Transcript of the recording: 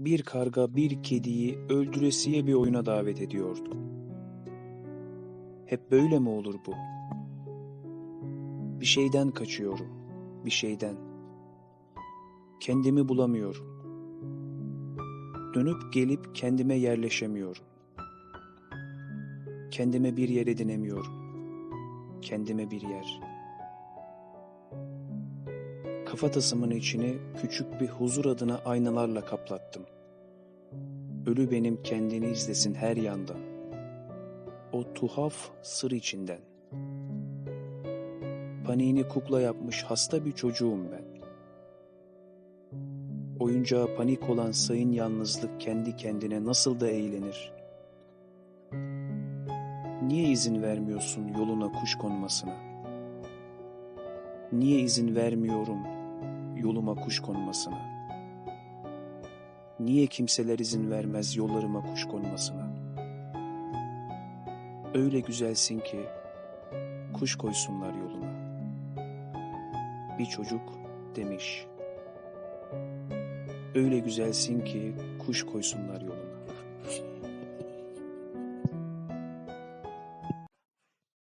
bir karga bir kediyi öldüresiye bir oyuna davet ediyordu. Hep böyle mi olur bu? Bir şeyden kaçıyorum, bir şeyden. Kendimi bulamıyorum. Dönüp gelip kendime yerleşemiyorum. Kendime bir yer edinemiyorum. Kendime bir yer. Kafatasımın içini küçük bir huzur adına aynalarla kaplattım. Ölü benim kendini izlesin her yandan. O tuhaf sır içinden. Paniğini kukla yapmış hasta bir çocuğum ben. Oyuncağa panik olan sayın yalnızlık kendi kendine nasıl da eğlenir. Niye izin vermiyorsun yoluna kuş konmasına? Niye izin vermiyorum yoluma kuş konmasına? Niye kimseler izin vermez yollarıma kuş konmasına? Öyle güzelsin ki kuş koysunlar yoluna. Bir çocuk demiş. Öyle güzelsin ki kuş koysunlar yoluna.